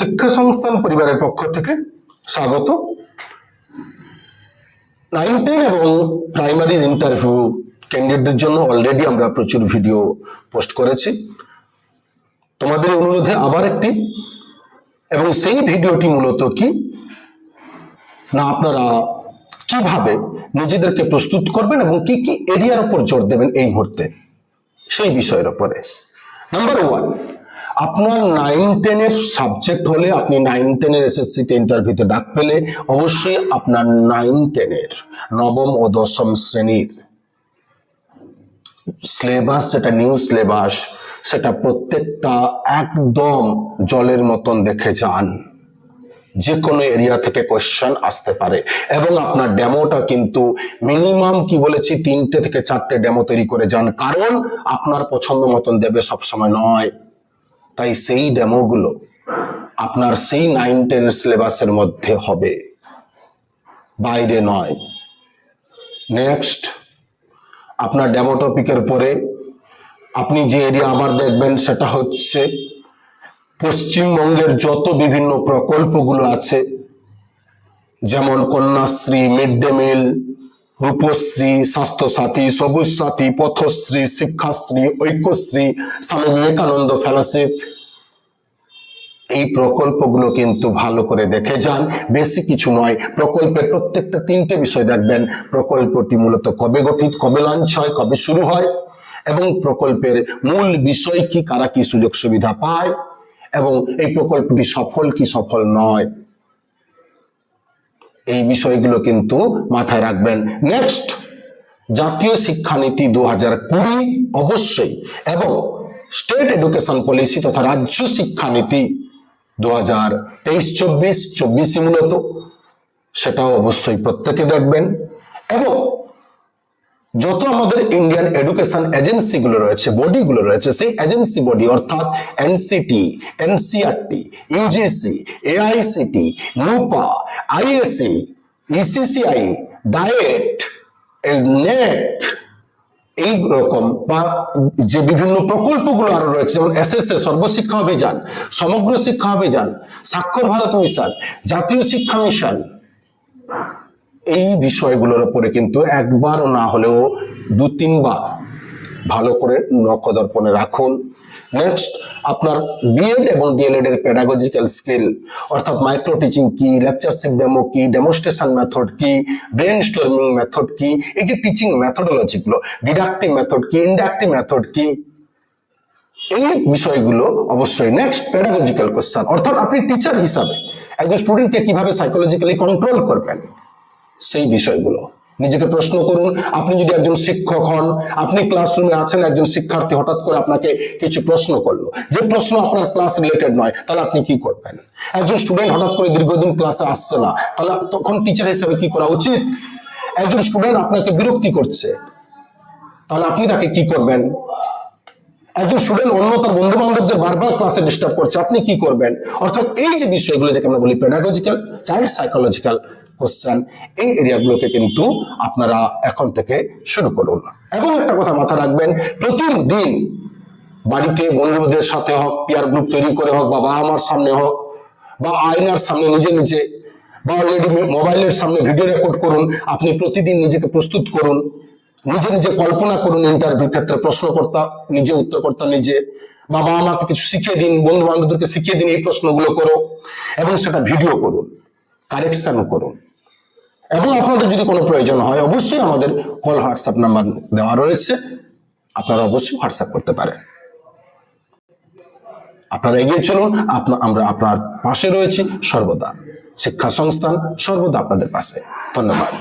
শিক্ষা সংস্থান পরিবারের পক্ষ থেকে স্বাগত। নাইন টেন এবং প্রাইমারি ইন্টারভিউ ক্যান্ডিডেটদের জন্য অলরেডি আমরা প্রচুর ভিডিও পোস্ট করেছি। তোমাদের অনুরোধে আবার একটি। এবং সেই ভিডিওটি মূলত কি? না, আপনারা কীভাবে নিজেদেরকে প্রস্তুত করবেন এবং কি কি এরিয়ার উপর জোর দেবেন এই মুহূর্তে? সেই বিষয়ের উপরে। নাম্বার ওয়ান আপনার নাইন টেনের সাবজেক্ট হলে আপনি নাইন টেনের এসএসসিতে ইন্টারভিউতে ডাক পেলে অবশ্যই আপনার নাইন টেনের নবম ও দশম শ্রেণির সিলেবাস সেটা নিউ সিলেবাস সেটা প্রত্যেকটা একদম জলের মতন দেখে যান। যে কোনো এরিয়া থেকে কোয়েশ্চেন আসতে পারে। এবং আপনার ডেমোটা কিন্তু মিনিমাম কি বলেছি, তিনটে থেকে চারটে ডেমো তৈরি করে যান। কারণ আপনার পছন্দ মতন দেবে সবসময় নয়। তাই সেই ডেমোগুলো আপনার সেই নাইন টেন সিলেবাসের মধ্যে হবে। বাইরে নয়। নেক্সট, আপনার ডেমো টপিকের পরে আপনি যে এরিয়া আবার দেখবেন সেটা হচ্ছে পশ্চিমবঙ্গের যত বিভিন্ন প্রকল্পগুলো আছে, যেমন Kanyashree, mid day meal Rupashree, Swasthya Sathi Sabooj Sathi Pathashree, Shikshashree, Aikyashree, Swami Vivekananda fellowship. এই প্রকল্পগুলো কিন্তু ভালো করে দেখে যান। বেশি কিছু নয়, প্রকল্পের প্রত্যেকটা তিনটে বিষয় দেখবেন। প্রকল্পটি মূলত কবে গঠিত, কবে লঞ্চ হয়, কবে শুরু হয়, এবং প্রকল্পের মূল বিষয় কি, কারা কি সুযোগ সুবিধা পায়, এবং এই প্রকল্পটি সফল কি সফল নয়। এই বিষয়গুলো কিন্তু মাথায় রাখবেন। নেক্সট জাতীয় শিক্ষানীতি দু হাজার কুড়ি অবশ্যই এবং স্টেট এডুকেশন পলিসি তথা রাজ্য শিক্ষানীতি দু হাজার তেইশ, চব্বিশ, চব্বিশই মূলত। সেটাও অবশ্যই প্রত্যেকে দেখবেন। এবং যত আমাদের ইন্ডিয়ান এডুকেশন এজেন্সিগুলো রয়েছে বডিগুলো রয়েছে, সেই এজেন্সি বডি অর্থাৎ NCT NCRT UGC AICT NUEPA ISC ECCI DIET NET এই রকম বা যে বিভিন্ন প্রকল্পগুলো আরও রয়েছে, যেমন এসএসএ সর্বশিক্ষা অভিযান, সমগ্র শিক্ষা অভিযান, স্বাক্ষর ভারত মিশন, জাতীয় শিক্ষা মিশন এই বিষয়গুলোর উপরে কিন্তু একবারও না হলেও দু তিনবার ভালো করে নখদর্পণে রাখুন। নেক্সট আপনার বিএড এবং ডিএলএড এর পেডাগজিক্যাল স্কিল অর্থাৎ মাইক্রো টিচিং কি লেকচারশিপ ডেমো কি ডেমোস্ট্রেশন মেথড কি ব্রেন স্টর্মিং মেথড কি, এই যে টিচিং মেথডোলজি গুলো ডিডাক্টিভ মেথড কি ইন্ডাক্টিভ মেথড কি, এই বিষয়গুলো অবশ্যই নেক্সট পেডাগজিক্যাল কোশ্চেন অর্থাৎ আপনি টিচার হিসাবে একজন স্টুডেন্টকে কীভাবে সাইকোলজিক্যালি কন্ট্রোল করবেন? সেই বিষয়গুলো। নিজেকে প্রশ্ন করুন, আপনি যদি একজন শিক্ষক হন, আপনি ক্লাসরুমে আছেন, একজন শিক্ষার্থী হঠাৎ করে আপনাকে কিছু প্রশ্ন করল। যে প্রশ্ন আপনার ক্লাস রিলেটেড নয়, তাহলে আপনি কি করবেন? একজন স্টুডেন্ট হঠাৎ করে দীর্ঘদিন ক্লাসে আসছে না, তাহলে তখন টিচার হিসেবে কি করা উচিত? একজন স্টুডেন্ট আপনাকে বিরক্তি করছে, তাহলে আপনি তাকে কি করবেন? একজন স্টুডেন্ট অন্য তার বন্ধু বান্ধবদের বারবার ক্লাসে ডিস্টার্ব করছে, আপনি কি করবেন? অর্থাৎ এই যে বিষয়গুলো যেটা আমরা বলি পেডাগজিক্যাল চাইল্ড সাইকোলজিক্যাল কোশ্চেন এই এরিয়াগুলোকে কিন্তু আপনারা এখন থেকে শুরু করুন। এবং একটা কথা মাথা রাখবেন, প্রতিদিন বাড়িতে বন্ধুদের সাথে হোক পিয়ার গ্রুপ তৈরি করে হোক, বা বাবা মার সামনে হোক, বা আয়নার সামনে নিজে নিজে, বা অলরেডি মোবাইলের সামনে ভিডিও রেকর্ড করুন, আপনি প্রতিদিন নিজেকে প্রস্তুত করুন, নিজে নিজে কল্পনা করুন ইন্টারভিউ ক্ষেত্রে প্রশ্নকর্তা, নিজে উত্তরকর্তা নিজে, বা বাবা মাকে কিছু শিখিয়ে দিন বন্ধু বান্ধবদেরকে শিখিয়ে দিন এই প্রশ্নগুলো করো, এবং সেটা ভিডিও করুন কারেকশন করুন। এবং আপনাদের যদি কোনো প্রয়োজন হয়, অবশ্যই আমাদের কল হোয়াটসঅ্যাপ নাম্বার দেওয়া রয়েছে। আপনারা অবশ্যই হোয়াটসঅ্যাপ করতে পারেন। আপনারা এগিয়ে চলুন আপনার আমরা আপনার পাশে রয়েছি সর্বদা। শিক্ষা সংস্থান সর্বদা আপনাদের পাশে। ধন্যবাদ।